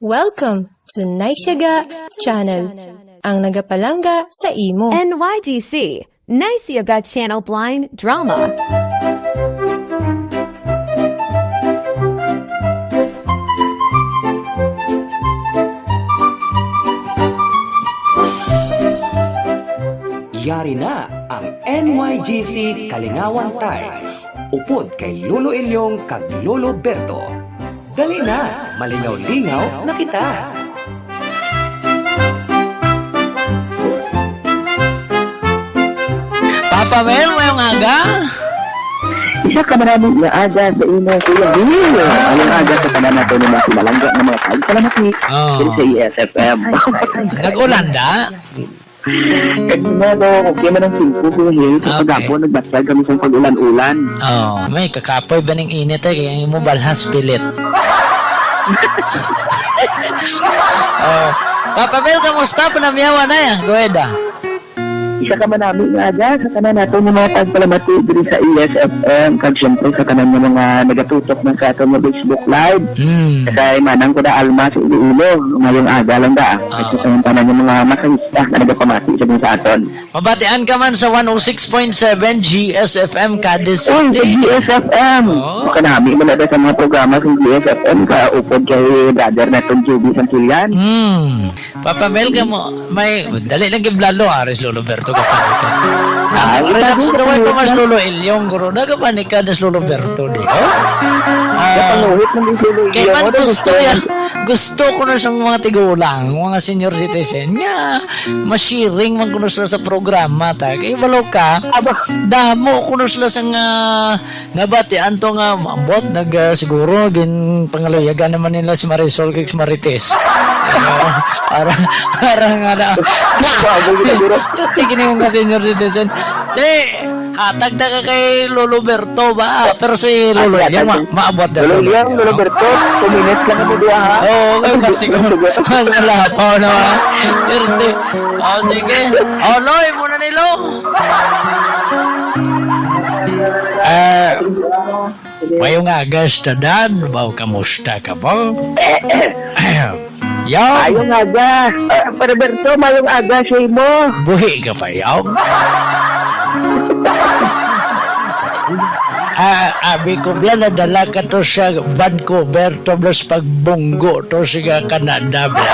Welcome to Naisyaga Channel, ang nagapalangga sa imo. NYGC, Nice Yoga Channel Blind Drama. Yari na ang NYGC Kalingawan Time. Upod kay Lolo Ilyong kag Lolo Berto. Dali na, malinaw-linaw na kita. Papa Mel, ngayong aga? Isa ka maraming aga sa ino kuya Bill. Ayong aga sa kanan nato ni mga malangga ng mga tao. Salamat ni. Dili sa ESFM. Nag-Ulanda? Kanina no, kung man ang silpo kuya Hill, sa Okay. pagapon nagbatsag kami sa pag-ulan-ulan. Oh, may kakapoy ba ng init eh, kaya mo balhas pilit. oh, Papa Mel, kamusta? Panamyawa na yan, Gueda. Isa ka manami nga aga sa kanan nato ni mga tagpalamati diri sa ESFM. Kag syempre sa kanan ng mga nagatutok na sa ato nga Facebook Live. Hmm. Kaya manang ko na alma sa ulo-ulo. Ngayong aga lang da. Kasi Oo. sa tanan ng mga masahista na nagapamati sa mga sa aton. Mabatian ka man sa 106.7 GSFM Cadiz Oh, sa City. GSFM. Oo. Oh. Kanami mo na sa mga programa sa GSFM ka upod kay brother na itong Juby Santillan. Hmm. Papa Mel, ka mo, may, dali lang giblalo, Aris Lolo Berto ka pa ka. Ah, Ay, relax na ko way pa mas. Lolo Ilyong, guro. Nagapanik ka na Lolo Berto, di ba? Ah, Kapanguhit ng disulo Kay man gusto yan. Gusto ko na sa mga tigulang, mga senior citizen nga, mashiring man kuno sila sa programa ta. Kay balo ka, Aba, damo kuno sila sa nga nga batian to nga mambot nag ah, siguro gin pangaluyagan naman nila si Marisol kay Marites. Uh, para para nga na. Tignan mo nga senior citizen. Eh, hatag na ka kay Lolo Berto ba? Pero si Lolo, yan ma maabot na. Lolo Liang, Lolo Berto, 2 minutes lang mo diya ha. Oo, oh, okay, kasi ko. Wala pa ako naman. Irte. Oh, sige. Oh, Loy, muna ni Lo. Eh, mayong agas na dan, baw kamusta ka ba? Yaw, Ayong aga. Uh, para Berto, mayong aga siya mo. buhi ka pa yaw. Ah, abi ko bla nadala ka to sa Vancouver to plus pagbunggo to sa Canada bla.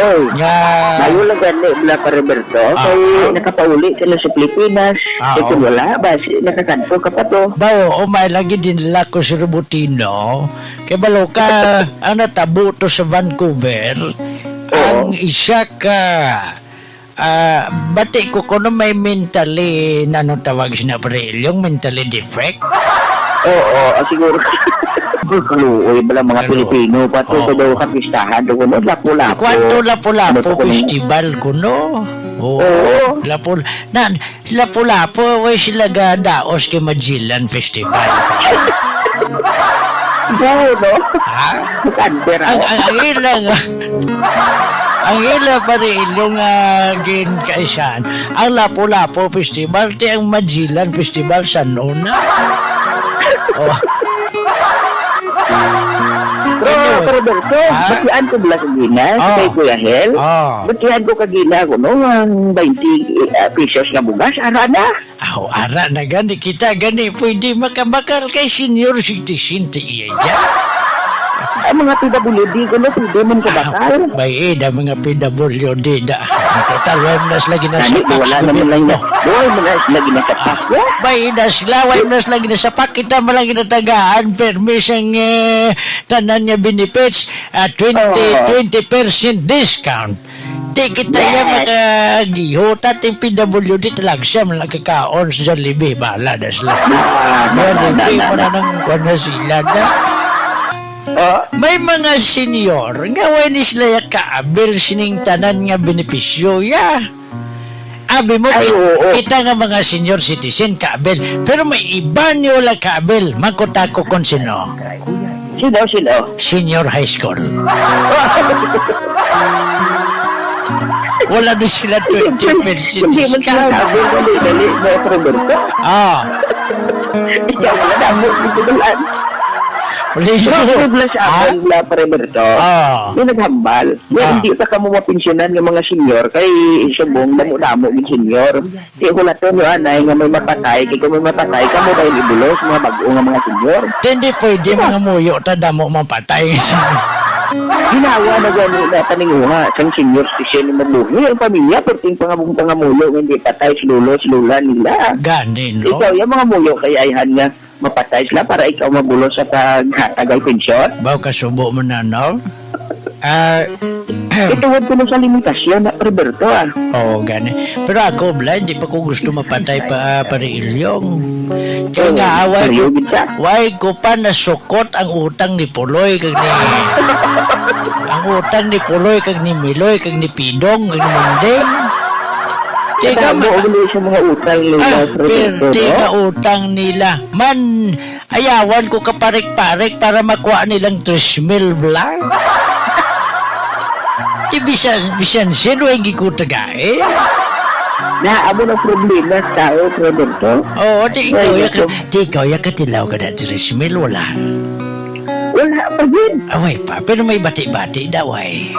Oy, Nga Mayo lang gani mula para Berto. Kay nakapauli ka na sa Pilipinas. Ah, kung oo. wala, basi nakakanto ka pa to. Bao, umay lagi dinala ko si Robutino. Kaya balo ka, ang natabo to sa Vancouver, ang isa ka, ah, bati ko kuno may mentally, nanong tawag siya na pre, yung mentally defect. Oo, ah, siguro. Kaluoy bala mga Kaluoy. Pilipino. Pato Oo. ko daw kapistahan. Doon ko, lapo-lapo. Kwanto lapu-lapu Ano to, festival kuno. Oo. Oo. Lapu, na, lapu-lapu, way sila ga daos kay Magellan Festival. Oo, no? ha? Canber ang, ako. ang, ang ilang ang ilang pa rin yung uh, gin kaisan ang Lapu-Lapu Festival ti ang Magellan Festival sa Nuna oh, Pero, pero Berto, batian ko bala sa Gina, sa Oh. kay Kuya Hel. oh. Batian ko kagina ko, no, ang 20 uh, pesos na bugas, ara na. Aw, ara na gani kita gani pwede makabakal kay senior citizen ti iya ya. Ang mga PWD ko na, pwede man kabakal. Bay da mga PWD da. Total wellness lagi na sa wala naman lang na. Mga lagi na sa ya. Bay na sila, wellness lagi na sa pak kita malagi na tagaan permis ang eh, tanan niya benefits at 20 Oo. 20% discount. Di kita Yes. yan makagihot at yung PWD talag siya malagkakaon sa Jollibee. Bahala na sila. Yan, hindi mo na. na nang kuwan na sila na. Oh, May mga senior nga way ni sila ya kaabil sining tanan nga benepisyo ya. Abi mo Ay, oo. kita nga mga senior citizen kaabil pero may iba ni wala kaabil magkutako kon sino Sino, sino? senior high school wala na sila 20% Hindi man discount sinasabi, dali, dali, Metro Berto. ah Ikaw wala na mo, itutulan. Liyo. Privilege sa Ah? akin la Preberto. Ah. Yung naghambal. Yung Ah. hindi pa ka mo mapinsyonan ng mga senior kay subong damo-damo ng senior. Di ko na yung anay nga may mapatay. Kaya kung may mapatay, kamo tayo ibulos mga bago nga mga senior. Hindi pwede mga muyo tada mo mapatay. Ginawa na gano'n na taninguha sa senior station na mabuhi. Ang pamilya, perting pangabong pangamulo, hindi patay si lulo, si lula nila. Gani, no? Ikaw, yung mga muyo, kaya ayhan nga mapatay sila para ikaw mabulo sa paghatagay pensyon. Baw kasubo mo na, no? Ah, Ituwad ko na sa limitasyon na Roberto ah. Oo, gani. Pero ako, Bla, hindi pa ko gusto mapatay pa para ilyong. Kaya nga, away ko. Why ko pa nasukot ang utang ni Puloy kag ni ang utang ni Puloy kag ni Miloy kag ni Pidong kag ni Mundeng. Teka Kaya mo sa mga utang nila, ah, ka utang nila. Man, ayawan ko kaparik-parik para makuha nilang 3 mil bla. Di bisan, bisan sino ay gikutagay? Naamo ng problema sa tao, Roberto. Oo, di ikaw, Ay, ya, di ikaw, ya katilaw ka na 3 mil, wala. Wala pa din. Away pa, pero may bati-bati daw ay.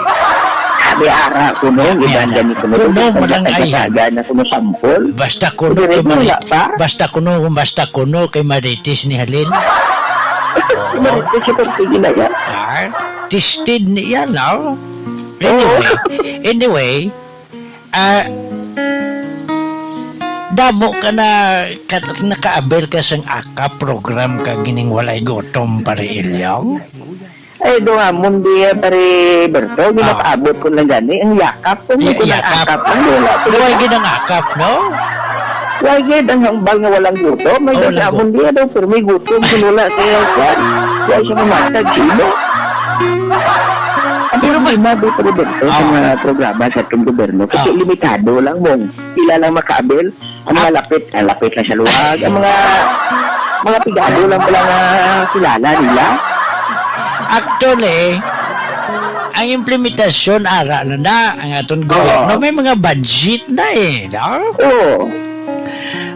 Sabi ara ko no, ibanda ni ko no. Kuno mo lang ay. Taga na sumusampol. Basta kuno kay wala Marit, pa. basta kuno basta kuno kay Marites ni Halin. Siya pag sige na yan. Ah, tested niya no. Anyway, anyway, ah damo ka na ka, nakaabel ka sang aka program ka gining walay gutom pare ilyong. Ay, doon nga, mundi pare Berto, ginapaabot ko lang gani, ang yakap, kung Ya- ko ng yakap. akap, ang wala. Luway ginang akap no? Lagi, ang hambal nga walang gutom, may Oh, oh, walang sa mundi daw, pero may gutom, sinula kaya yan. Kaya siya mamatag, sino? Pero may mabi pare Berto sa Ah. mga programa sa ating gobyerno, kasi Ah. limitado lang mong, pila lang makaabel, ang mga lapit, ang lapit lang sa luwag, ang mga mga pigado lang pala nga kilala nila. Actually, ang implementasyon ara na na ang aton gobyerno may mga budget na eh, no? Oo.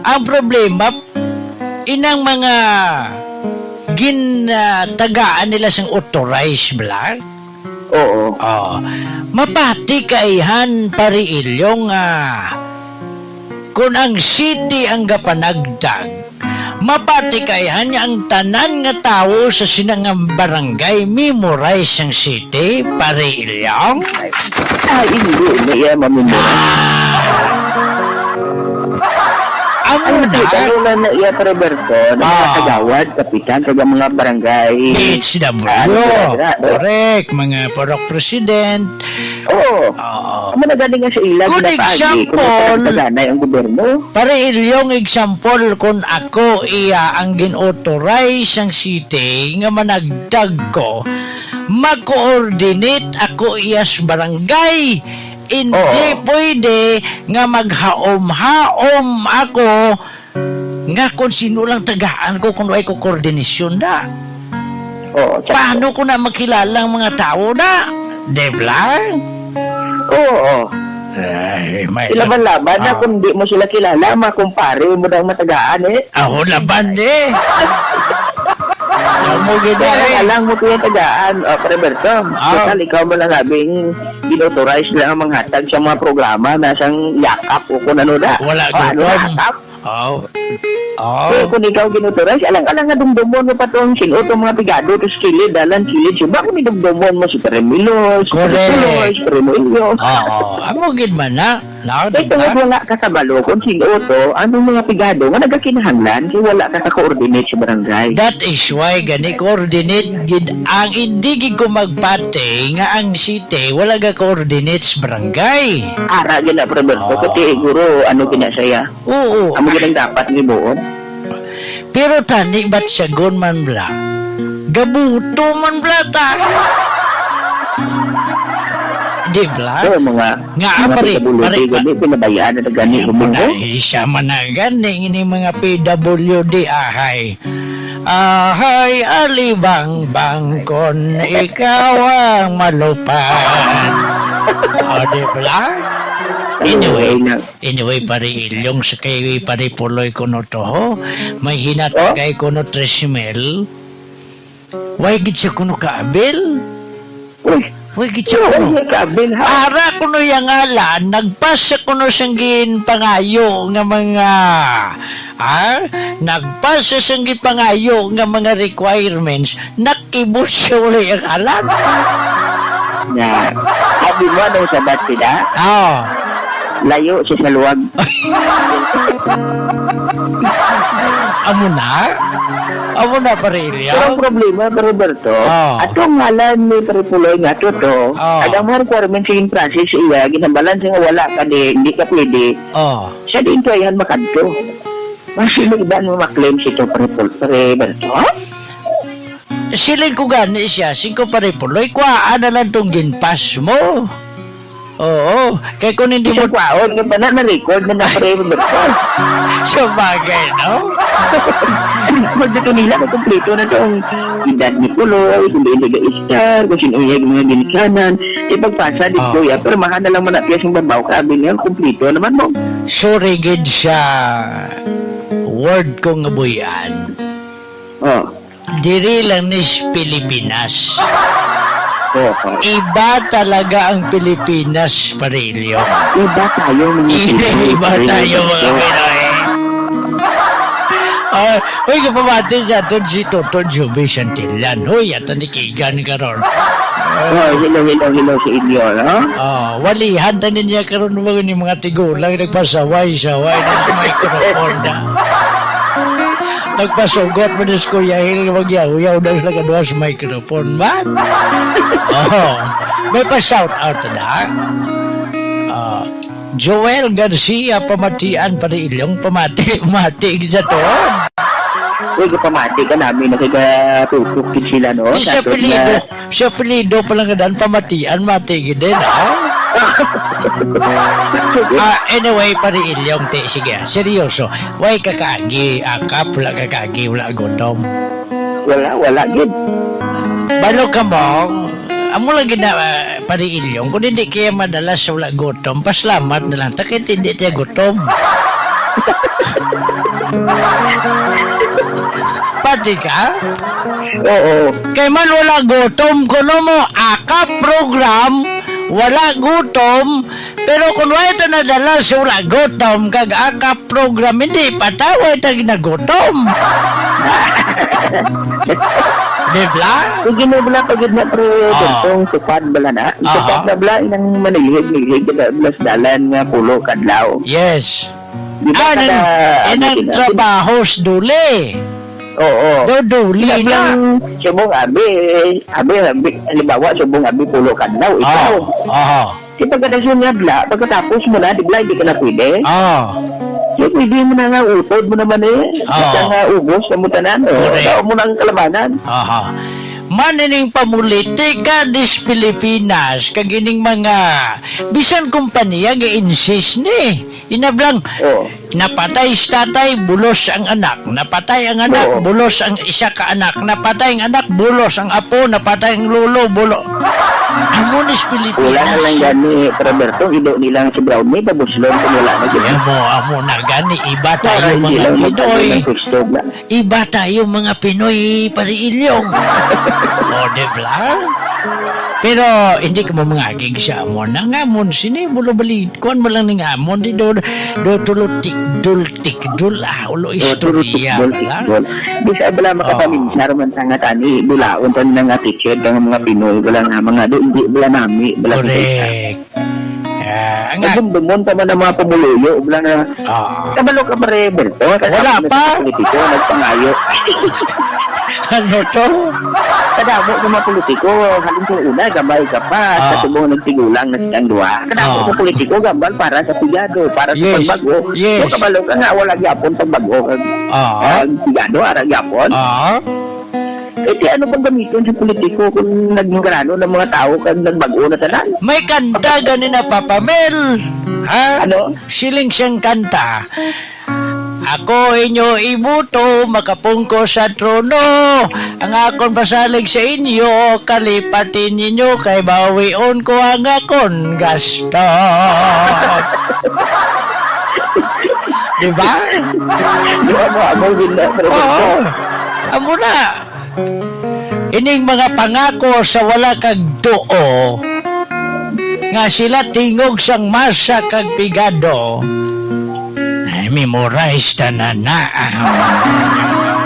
Ang problema, inang mga ginatagaan nila sang authorized bla. Oo. Oh, mapati kaihan pari ilyong ah, kung ang city ang gapanagdag, mapati kaihan niya ang tanan nga tao sa sinangam barangay memorize ang city pari ilyong. Ay, hindi na iya mamimura. Ang Ay, nakita una, nyo na na iya, Roberto, na mga Ah. kagawad, kapitan, kaga mga barangay. HW, Ah, correct, mga porok president. Oo. Oo. Ang mga galing nga sa ilang Good ginapaagi, example. kung ang gobyerno. Para ilyong example kung ako iya ang gin-authorize ang city nga managdag ko, mag-coordinate ako iya sa barangay. Hindi Oo. pwede nga maghaom-haom ako nga kung sino lang tagaan ko kung ay ko koordinasyon na. Oo. tsaka- Paano ko na makilala ang mga tao na? Debla? Oo. Ay, may... Ilaban-laban na Ah. kung di mo sila kilala, makumpare mo ng matagaan eh. Ako laban eh. Mo eh. alang mo kaya tagaan, uh, Roberto. Ah. Total, ikaw mo lang sabing binauthorize lang ang mga hatag sa mga programa na siyang yakap o kung ano na. Wala O, ano yakap? Oh. Pero Oh. kung ikaw ginuturas, alang-alang nga dumdumon mo pa itong sino itong mga pigado, tapos kilid, dalan, kilid. So, bako ni dumdumon mo si. Peremilos, si Peremilio. Oo. Amo gid man na. Na, Ito nga diba? wala ka sa balo kung sino ito, anong mga pigado nga nagkakinahanglan, kaya wala ka sa coordinate sa barangay. That is why gani coordinate gid ang hindi gid ko magpate nga ang city wala ga coordinate sa barangay. Ara gina, Roberto, Ah. kasi siguro, ano ginasaya. Oo. Amo ginang dapat ni buon. Pero tani ba't siya man bla? Gabuto man bla ta. Di bla? So, mga, Nga, mga pare, pare, pa- gani, pinabayaan na gani. Dahil siya managan ini mga PWD ahay. Ahay, alibang bangkon, ikaw ang malupan. o, di ba? Anyway, anyway, pare ilyong sa kay pare puloy ko no to ho. May Oh? hinatagay ko no tresmel. Why gid siya kuno kaabil? Uy, kuno? ang kabil ha? Ara kuno yang ngalan, nagpasa kuno siyang gin pangayo nga mga ah, nagpasa siyang gin pangayo nga mga requirements, nakibot siya uli ang alam. Na, sabi mo anong sabat sila? Oh. Layo siya sa luwag. Amo na? Amo na pa rin Pero ang problema, Roberto, Oh. atong ngalan ni Peripuloy nga to to, Oh. agang mga requirements sa process iya, ginambalan siya wala ka di, hindi ka pwede, Oh. siya din to ayan makadto. Mas sino iba mo maklaim si to Roberto? Siling ko gani siya, singko pa rin puloy, kwaan na lang tong ginpas mo. Oo, kaya kung hindi Hindi mo mo kwaon, nga na na-record na na Roberto. sa bagay, no? Pag dito nila, kompleto na to ang edad ni Puloy, kung di hindi ka-star, kung sino yung mga ginikanan, ipagpasa di Oh. kuya, pero mahal na lang mo na piyas yung babaw, kabi niya, kompleto naman mo. Sorry, gid siya. Word ko nga buyan. Oh. Diri lang ni Pilipinas. Iba talaga ang Pilipinas, Parilyo. Iba tayo mga Iba tayo mga Pinoy. Ah, Uy, kapamati sa aton si Toto Juby Santillan. Uy, ato ni Kigan karon. Oh, hello, hello, hello sa inyo, no? Oh, walihan na niya karon mga ni mga tigulang nagpasaway-saway na sa microphone na. Nagpasugot mo sa kuya, hindi magyaw-yaw na sila kadua sa microphone, man. Oh, may pa-shout out na. Ah, Joel Garcia, pamatian pa rin ilyong pamati, pamati sa to. Uy, kapamati ka namin, nakikatutukit sila, no? Di siya Katod pilido, siya pilido pa lang ganun, pamatian, mati din, ah. Ah, anyway, pari ilyong te, sige, seryoso. Way kakagi, akap, wala kakagi, wala gutom. Wala, wala, gid. Balo ka mo, amo lang gina, uh, pari ilyong, kung hindi kaya madalas wala gutom, paslamat na lang, takit hindi tayo gutom. Pati ka? Oo. Kay man wala gutom, kuno mo, akap program, wala gutom, pero kung wala ito nadala sa wala gutom, kag akap program, hindi patawa ito ginagutom. Di ba? Sige mo bala pagid na pre, Ah. dentong supad bala na. Ah. Supad na bala inang manilhig-nilhig kada bala sa dalan nga pulo kadlaw. Yes. Di Ah, ba kada... nang, ano, inang sila- trabaho sa duli. Oo. Do duli Sabi na. ang subong abi, abi, abi, halimbawa subong abi pulo kadlaw, ikaw. Oh, oh, Si pagkadasun nga bla, pagkatapos mo na, digla, hindi ka na pwede. oh. So, pwede mo na nga utod mo naman eh. Oo. Basta nga ubos sa mutanan. Oh. Correct. Tao mo ng kalamanan. Aha. Manining pamulitika dis Pilipinas kagining mga bisan kompanya gi-insist ni. Inablang Oo. napatay tatay, bulos ang anak. Napatay ang anak, Oo. bulos ang isa ka anak. Napatay ang anak, bulos ang apo. Napatay ang lolo, bulo. Amo nis Wala Pilipinas. na lang gani, Roberto, ido nilang si Brown may babuslon kung wala na siya. Amo, amo na gani. Iba Para tayo hindi mga lang Pinoy. Iba tayo mga Pinoy pariilyong. o, di ba? Pero hindi ka mo mangagig sa amon. Ang amon, sini mo balit. Kuhan mo lang ng amon. Di do, do tulutik, dul, tik, dul. Ah, ulo istorya. tikbol, wala? tikbol. Bisa bala makapaminsar man tanga tani, bulaon tan ng attitude ng mga Pinoy, bala nga mga hindi bala nami, bala Correct. Ah, ang Ang dumon pa man ang mga pamuluyo, bala nga, ah, kabalo ka pa Berto. Wala pa. Nagpangayo. ano to? Kadamo sa mga politiko, halin sa una, gabay ka pa, Ah. sa tubong nagtigulang na silang duwa. Kadamo Ah. sa politiko, gabal para sa pigado, para sa Yes. pagbago. Yes. So, kabalo ka nga, wala gyapon pagbago. Ah, Ang pigado, ara gyapon. ah, Eh, di ano bang gamitin sa politiko kung naging grano ng mga tao kag nagbago na tanan? may kanta ganin na papamel. Ha? Ano? Siling siyang kanta. Ako inyo ibuto, makapungko sa trono. Ang akon pasalig sa inyo, kalipatin ninyo, kay bawion ko ang akon gasto. diba? Di ba mo, amo na, pero Oo. Amo na. ining mga pangako sa wala kag tuo nga sila tingog sang masa kag pigado memorize ta na na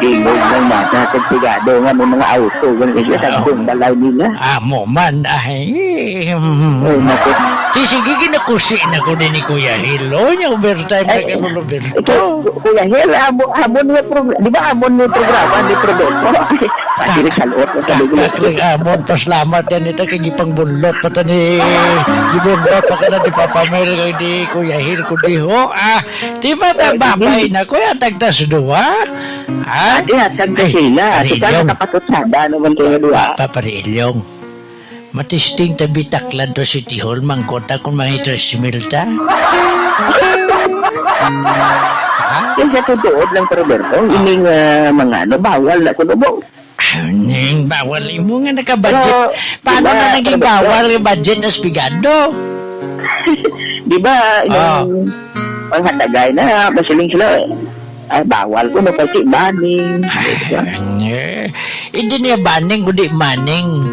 Tingog ng mata sa pigado nga may mga auto. Ganun siya sa kung balay nila. amo man ay Ay, naku. Di sige ginakusi na ko din ni Kuya Hilo niya overtime na Ay, kay Lolo Ito, Berto Kuya Hel, amon, niya programa. Di ba amon niya programa ni Probeto? Pati rin kalot na sa lugulo. Kakling amon, paslamat yan ito kay gipang bunlot pata ni gibunlot pa ka na di papamel kay di Kuya Hil ko di ho ah di ba tababay na Kuya tagtas dua ah Adi, hatag na sila. Ito ka Arilyong. nakapatutsada naman kayo dua. Paparilyong Matisting tabi taklan to si Tihol mangkota kung mga milta Yung sa tutuod lang Roberto, ining ah, mga ano, bawal na kuno mo. Ning bawal mo nga naka-budget. Paano diba, na naging bawal yung budget na spigado? Di ba, Ah. yung panghatagay na, basiling sila, ay bawal ko na kasi baning. Eh, Hindi niya baning, kundi maning.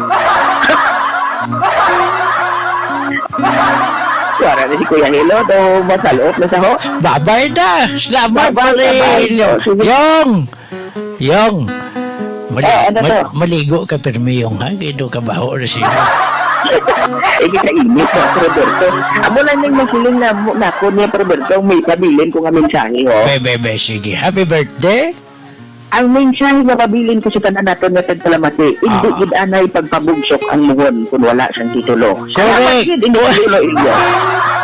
Wala na si Kuya Hilo, do masalot na sa ho. Babay na. Salamat pa rin. Oh. Yung. Yung. Mali, Eh, ano to? ma- maligo ka permi yung ha. Kaya ka ba o siya. Eh, kita init na, Roberto. Amo lang yung masiling na, na ko niya, Roberto, may pabilin ko nga mensahe, ho. Bebe, bebe, sige. Happy birthday. Ang mensahe nga pabilin ko sa tanan natin nga tagsalamati, hindi Ah. gid anay pagpabugsok ang muhon kung wala siyang titulo. Correct. Salamat gid, hindi ko ilo-ilo.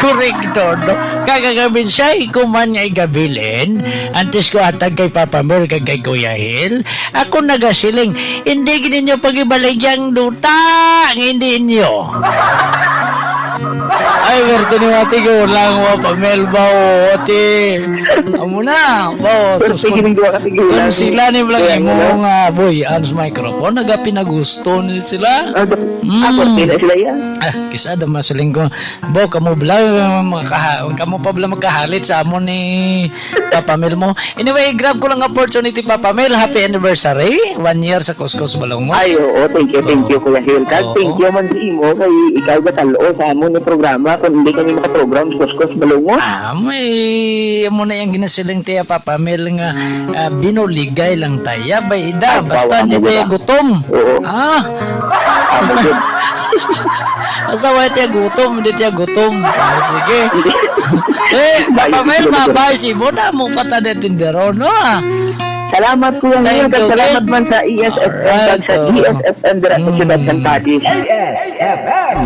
Correct, Dodo. Kagagawin siya, ikuman niya igabilin. Antes ko atag kay Papa Mer, kay kay Kuya Hil. Ako nagasiling, hindi gini nyo pag-ibalagyang duta. Hindi nyo. Ay, Berto ni Mati, kulang mo pa Melba o Oti. Amo na, Pero sus sige ning duwa ka tigulan. Kung sila ni Vlog mo nga, nga, boy, ans microphone, naga pinagusto ni sila. ah, Mm. Ako, sila sila yan. Ah, kisa da masiling ko. Bo, kamo bla kamo pa bla magkahalit sa amon ni Papa Mel mo. Anyway, grab ko lang opportunity Papa Mel. Happy anniversary. One year sa Kuskus Balongos. Ay, oo, thank you, thank you, Kuya Hil. Kag, Oo. thank you man sa imo, kay ikaw ba talo sa amon ni programa, kung hindi kami makaprogram, kuskus malungo. Ah, may mo na yung ginasiling tiya Papa Mel nga ah, binuligay lang taya bay ida Ay, basta hindi ano tayo gutom. Oo. Ah, Amo gid. basta wala tayo gutom, hindi tayo gutom. Ah, sige. Eh, Papa Mel, babay si mo na mo patadet tindero, no? ah. Salamat Thank kag you, salamat man sa ESFM, Alright, kag sa. ESFM sa Mm. Ciudad San Cadiz. SFM